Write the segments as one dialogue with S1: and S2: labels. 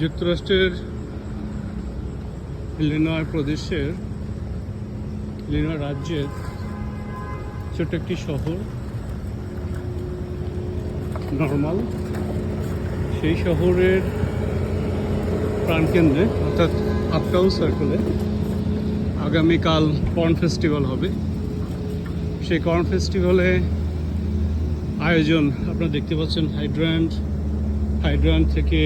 S1: যুক্তরাষ্ট্রের ইলিনয় প্রদেশের ইলিনয় রাজ্যের ছোট্ট একটি শহর, নর্মাল। সেই শহরের প্রাণকেন্দ্রে, অর্থাৎ আপটাউন সার্কেলে আগামীকাল কর্ন ফেস্টিভ্যাল হবে। সেই কর্ন ফেস্টিভ্যালে আয়োজন আপনারা দেখতে পাচ্ছেন হাইড্রান্ট হাইড্রান্ট থেকে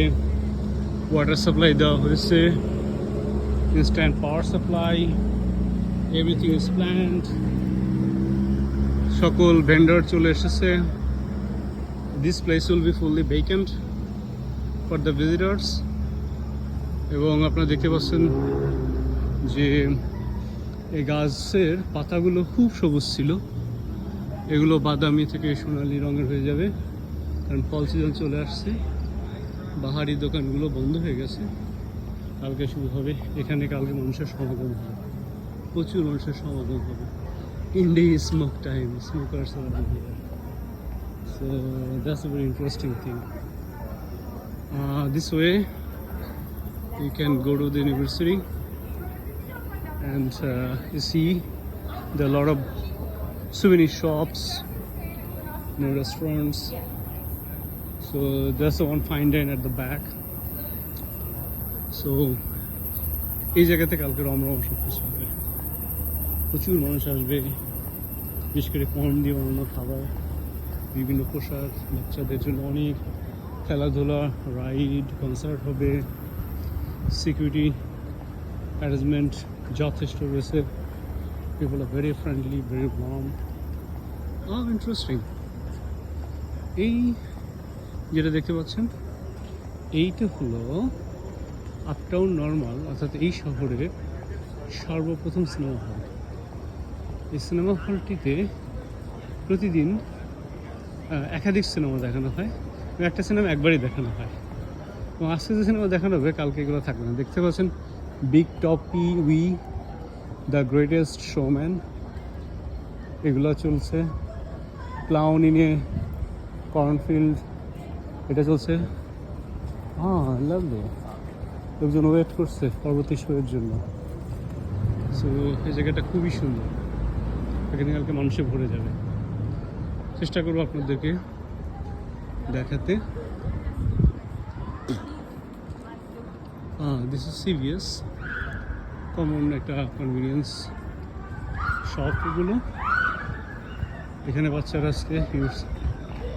S1: ওয়াটার সাপ্লাই দেওয়া হয়েছে instant power supply everything is planned সকল ভেন্ডার চলে এসেছে। This place will be fully vacant for the visitors এবং আপনারা দেখতে পাচ্ছেন যে এই গাছের পাতাগুলো খুব সবুজ ছিল। এগুলো বাদামি থেকে সোনালি রঙের হয়ে যাবে, কারণ ফল সিজন চলে আসছে। বাহারি দোকানগুলো বন্ধ হয়ে গেছে। কালকে শুরু হবে। এখানে কালকে মানুষের সমাগম হবে। প্রচুর মানুষের সমাগম হবে। Indie smoke time smokers so that's a very interesting thing this way you can go to the university and uh, you see there are a of souvenir shops no restaurants so, there's the one fine dine at the back. So, এই জায়গাতে কালকে রমরম সব হবে। প্রচুর মানুষ আসবে। বিশেষ করে কর্ন দিয়ে বানানো খাবার, বিভিন্ন পোশাক, বাচ্চাদের জন্য অনেক খেলাধুলা, রাইড, কনসার্ট হবে। সিকিউরিটি অ্যারেঞ্জমেন্ট যথেষ্ট রয়েছে। People are very friendly very warm interesting এই যেটা দেখতে পাচ্ছেন, এইটা হলো আপটাউন নর্মাল অর্থাৎ এই শহরের সর্বপ্রথম সিনেমা হল এই সিনেমা হলটিতে প্রতিদিন একাধিক সিনেমা দেখানো হয় একটা সিনেমা একবারই দেখানো হয়। এবং আজকে যে সিনেমা দেখানো হবে, কালকে এগুলো থাকবে না। দেখতে পাচ্ছেন big top we the greatest showman এগুলো চলছে। প্লাউনি নিয়ে কর্নফিল্ড এটা চলছে? হ্যাঁ লাগল লোকজন ওয়েট করছে পরবর্তী শোয়ের জন্য। সো এই জায়গাটা খুবই সুন্দর। এখানে কালকে মানুষে ভরে যাবে। চেষ্টা করব আপনাদেরকে দেখাতে। হ্যাঁ দিস ইজ সিভিএস কমন একটা কনভিনিয়েন্স শপ এগুলো। এখানে বাচ্চারা আজকে ইউজ